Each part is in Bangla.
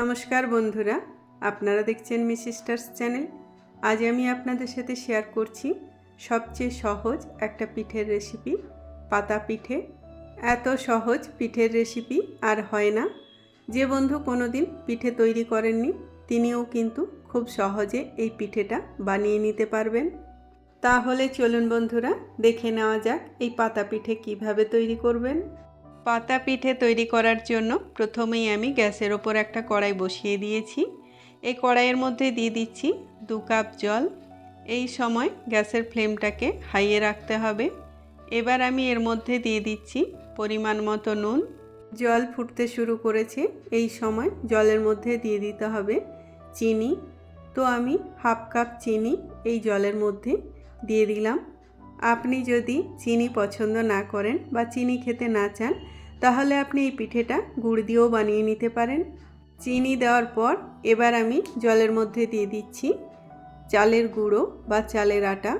নমস্কার বন্ধুরা, আপনারা দেখছেন মিস সিস্টার্স চ্যানেল। আজ আমি আপনাদের সাথে শেয়ার করছি সবচেয়ে সহজ একটা পিঠের রেসিপি, পাতা পিঠে। এত সহজ পিঠের রেসিপি আর হয় না। যে বন্ধু কোনো দিন পিঠে তৈরি করেননি, তিনিও কিন্তু খুব সহজে এই পিঠেটা বানিয়ে নিতে পারবেন। তাহলে চলুন বন্ধুরা, দেখে নেওয়া যাক এই পাতা পিঠে কীভাবে তৈরি করবেন। পাতা পিঠে তৈরি করার জন্য প্রথমেই আমি গ্যাসের ওপর একটা কড়াই বসিয়ে দিয়েছি। এই কড়াইয়ের মধ্যে দিয়ে দিচ্ছি দু কাপ জল। এই সময় গ্যাসের ফ্লেমটাকে হাইয়ে রাখতে হবে। এবার আমি এর মধ্যে দিয়ে দিচ্ছি পরিমাণ মতো নুন। জল ফুটতে শুরু করেছে। এই সময় জলের মধ্যে দিয়ে দিতে হবে চিনি। তো আমি হাফ কাপ চিনি এই জলের মধ্যে দিয়ে দিলাম। আপনি যদি চিনি পছন্দ না করেন বা চিনি খেতে না চান, তাহলে আপনি এই পিঠেটা গুড় দিয়েও বানিয়ে নিতে পারেন। চিনি দেওয়ার পর এবার আমি জলের মধ্যে দিয়ে দিচ্ছি চালের গুঁড়ো বা চালের আটা।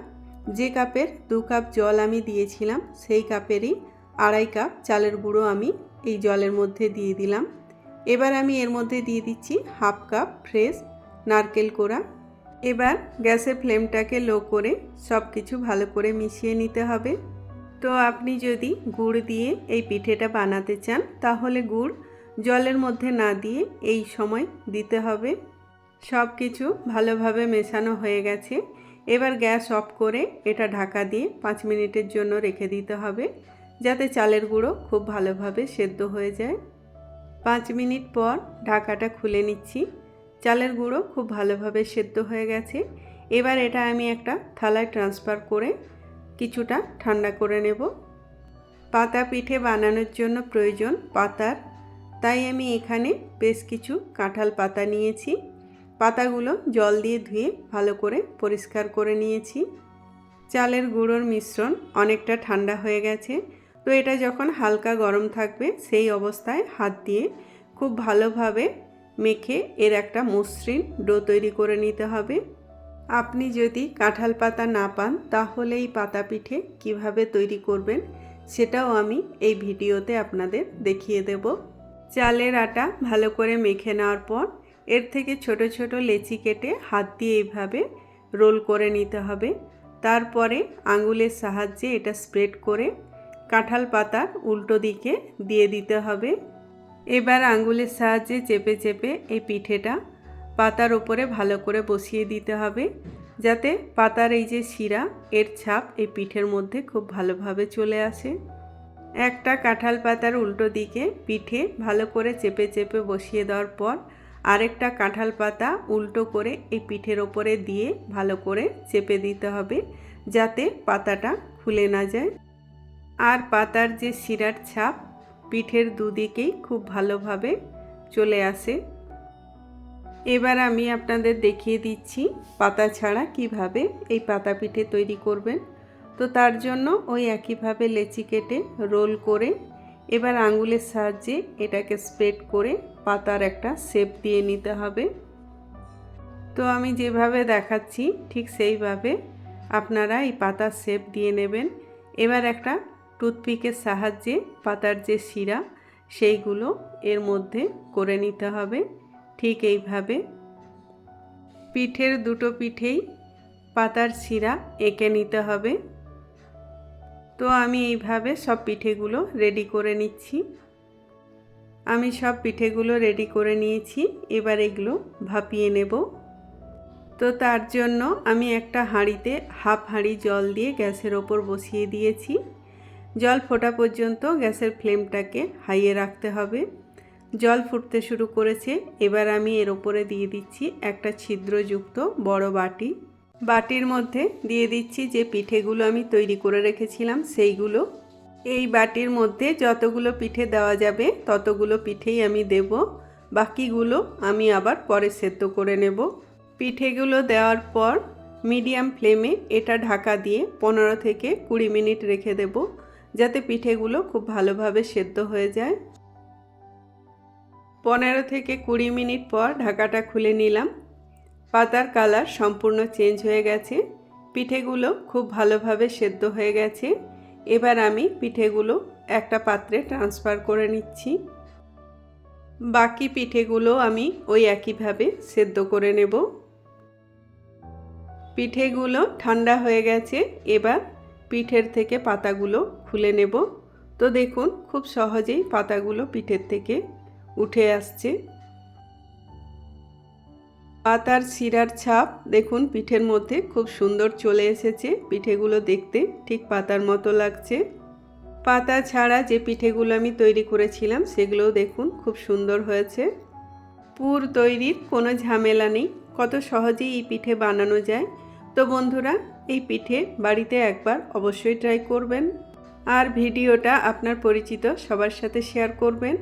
যে কাপের দু কাপ জল আমি দিয়েছিলাম, সেই কাপেরই আড়াই কাপ চালের গুঁড়ো আমি এই জলের মধ্যে দিয়ে দিলাম। এবার আমি এর মধ্যে দিয়ে দিচ্ছি হাফ কাপ ফ্রেশ নারকেল কোড়া। এবার গ্যাসের ফ্লেমটাকে লো করে সব কিছু ভালো করে মিশিয়ে নিতে হবে। তো আপনি যদি গুড় দিয়ে এই পিঠেটা বানাতে চান, তাহলে গুড় জলের মধ্যে না দিয়ে এই সময় দিতে হবে। সব কিছু ভালোভাবে মেশানো হয়ে গেছে। এবার গ্যাস অফ করে এটা ঢাকা দিয়ে পাঁচ মিনিটের জন্য রেখে দিতে হবে, যাতে চালের গুঁড়ো খুব ভালোভাবে সেদ্ধ হয়ে যায়। পাঁচ মিনিট পর ঢাকাটা খুলে নিচ্ছি। চালের গুঁড়ো খুব ভালোভাবে সেদ্ধ হয়ে গেছে। এবার এটা আমি একটা থালায় ট্রান্সফার করে কিছুটা ঠান্ডা করে নেব। পাতা পিঠে বানানোর জন্য প্রয়োজন পাতার, তাই আমি এখানে বেশ কিছু কাঁঠাল পাতা নিয়েছি। পাতাগুলো জল দিয়ে ধুয়ে ভালো করে পরিষ্কার করে নিয়েছি। চালের গুঁড়োর মিশ্রণ অনেকটা ঠান্ডা হয়ে গেছে। তো এটা যখন হালকা গরম থাকবে, সেই অবস্থায় হাত দিয়ে খুব ভালোভাবে মেখে এর একটা মসৃণ ডো তৈরি করে নিতে হবে। আপনি যদি কাঁঠাল পাতা না পান, তাহলে এই পাতা পিঠে কীভাবে তৈরি করবেন সেটাও আমি এই ভিডিওতে আপনাদের দেখিয়ে দেব। চালের আটা ভালো করে মেখে নেওয়ার পর, এর থেকে ছোট ছোট লেচি কেটে হাত দিয়ে এইভাবে রোল করে নিতে হবে। তারপরে আঙুলের সাহায্যে এটা স্প্রেড করে কাঁঠাল পাতার উল্টো দিকে দিয়ে দিতে হবে। এবার আঙুলের সাহায্যে চেপে চেপে এই পিঠেটা পাতার ওপরে ভালো করে বসিয়ে দিতে হবে, যাতে পাতার এই যে শিরা, এর ছাপ এই পিঠের মধ্যে খুব ভালোভাবে চলে আসে। একটা কাঁঠাল পাতার উল্টো দিকে পিঠে ভালো করে চেপে চেপে বসিয়ে দেওয়ার পর আরেকটা কাঁঠাল পাতা উল্টো করে এই পিঠের ওপরে দিয়ে ভালো করে চেপে দিতে হবে, যাতে পাতাটা খুলে না যায়। আর পাতার যে শিরার ছাপ পিঠের দুদিকেই খুব ভালোভাবে চলে আসে। এবার আমি আপনাদের দেখিয়ে দিচ্ছি পাতা ছাড়া কীভাবে এই পাতা পিঠে তৈরি করবেন। তো তার জন্য ওই একইভাবে লেচি কেটে রোল করে এবার আঙুলের সাহায্যে এটাকে স্প্রেড করে পাতার একটা শেপ দিয়ে নিতে হবে। তো আমি যেভাবে দেখাচ্ছি ঠিক সেইভাবে আপনারা এই পাতার শেপ দিয়ে নেবেন। এবার একটা টুথপিকের সাহায্যে পাতার যে শিরা, সেইগুলো এর মধ্যে করে নিতে হবে। ঠিক এইভাবে পিঠের দুটো পিঠেই পাতার শিরা এঁকে নিতে হবে। তো আমি এইভাবে সব পিঠেগুলো রেডি করে নিচ্ছি। আমি সব পিঠেগুলো রেডি করে নিয়েছি। এবার এগুলো ভাপিয়ে নেব। তো তার জন্য আমি একটা হাঁড়িতে হাফ হাঁড়ি জল দিয়ে গ্যাসের ওপর বসিয়ে দিয়েছি। জল ফোটা পর্যন্ত গ্যাসের ফ্লেমটাকে হাইয়ে রাখতে হবে। জল ফুটতে শুরু করেছে। এবার আমি এর ওপরে দিয়ে দিচ্ছি একটা ছিদ্রযুক্ত বড় বাটি। বাটির মধ্যে দিয়ে দিচ্ছি যে পিঠেগুলো আমি তৈরি করে রেখেছিলাম, সেইগুলো। এই বাটির মধ্যে যতগুলো পিঠে দেওয়া যাবে, ততগুলো পিঠেই আমি দেব। বাকিগুলো আমি আবার পরে সেদ্ধ করে নেব। পিঠেগুলো দেওয়ার পর মিডিয়াম ফ্লেমে এটা ঢাকা দিয়ে পনেরো থেকে কুড়ি মিনিট রেখে দেব। যাতে পিঠেগুলো খুব ভালোভাবে সেদ্ধ হয়ে যায়। পনেরো থেকে কুড়ি মিনিট পর ঢাকাটা খুলে নিলাম। পাতার কালার সম্পূর্ণ চেঞ্জ হয়ে গেছে। পিঠেগুলো খুব ভালোভাবে সেদ্ধ হয়ে গেছে। এবার আমি পিঠেগুলো একটা পাত্রে ট্রান্সফার করে নিচ্ছি। বাকি পিঠেগুলো আমি ওই একইভাবে সেদ্ধ করে নেব। পিঠেগুলো ঠান্ডা হয়ে গেছে। এবার পিঠের থেকে পাতাগুলো খুলে নেব। তো দেখুন, খুব সহজেই পাতাগুলো পিঠের থেকে উঠে আসছে। পাতার শিরার ছাপ দেখুন, পিঠের মধ্যে খুব সুন্দর চলে এসেছে। পিঠেগুলো দেখতে ঠিক পাতার মতো লাগছে। পাতা ছাড়া যে পিঠেগুলো আমি তৈরি করেছিলাম, সেগুলোও দেখুন, খুব সুন্দর হয়েছে। পুর তৈরির কোনো ঝামেলা নেই। কত সহজেই এই পিঠে বানানো যায়। তো বন্ধুরা, এই পিঠে বাড়িতে একবার অবশ্যই ট্রাই করবেন। আর ভিডিওটা আপনার পরিচিত সবার সাথে শেয়ার করবেন।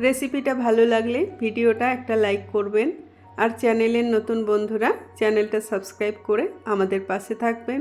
রেসিপিটা ভালো লাগলে ভিডিওটা একটা লাইক করবেন। আর চ্যানেলের নতুন বন্ধুরা চ্যানেলটা সাবস্ক্রাইব করে আমাদের পাশে থাকবেন।